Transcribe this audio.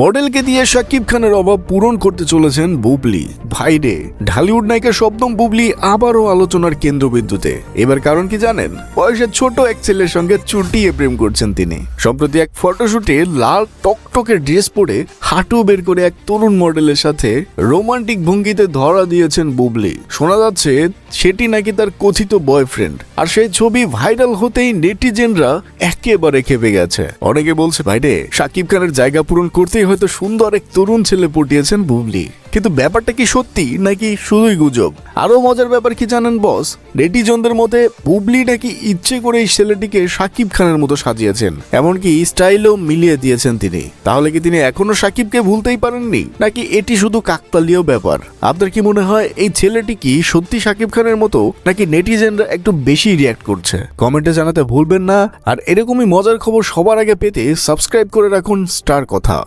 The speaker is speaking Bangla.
মডেলকে দিয়ে শাকিব খানের অভাব পূরণ করতে চলেছেন বুবলি। ভাইরে ঢালিউড নায়িকা শব্দম বুবলি আবারও আলোচনার কেন্দ্রবিন্দুতে। এবার কারণ কি জানেন? বয়সের ছোট এক ছেলের সঙ্গে চুটিয়ে প্রেম করছেন তিনি। সম্প্রতি এক ফটোশুটে লাল টকটকের ড্রেস পরে হাঁটু বের করে এক তরুণ মডেলের সাথে রোমান্টিক ভঙ্গিতে ধরা দিয়েছেন বুবলি। শোনা যাচ্ছে সেটি নাকি তার কথিত বয়ফ্রেন্ড আর সেই ছবি ভাইরাল হতেই নেটিজেনরা একেবারে খেপে গেছে। অনেকে বলছে ভাইরে সাকিব খানের জায়গা পূরণ করতেই হয়তো সুন্দর এক তরুণ ছেলে পটিয়েছেন বুবলি। কিন্তু ব্যাপারটা কি সত্যি নাকি শুধুই গুজব? আরও মজার ব্যাপার কি জানেন, বস? নেটিজনদের মতে বুবলি নাকি ইচ্ছে করে এই ছেলেটিকে সাকিব খানের মতো সাজিয়েছেন। এমনকি স্টাইলও মিলিয়ে দিয়েছেন তিনি। তাহলে কি তিনি এখনও সাকিবকে ভুলতেই পারেননি? নাকি এটি শুধু কাকতালীয় ব্যাপার? আপনার কি মনে হয় এই ছেলেটি কি সত্যি সাকিব খানের মতো নাকি নেটিজেনরা একটু বেশি রিয়াক্ট করছে? কমেন্টে জানাতে ভুলবেন না। আর এরকমই মজার খবর সবার আগে পেতে সাবস্ক্রাইব করে রাখুন স্টার কথা।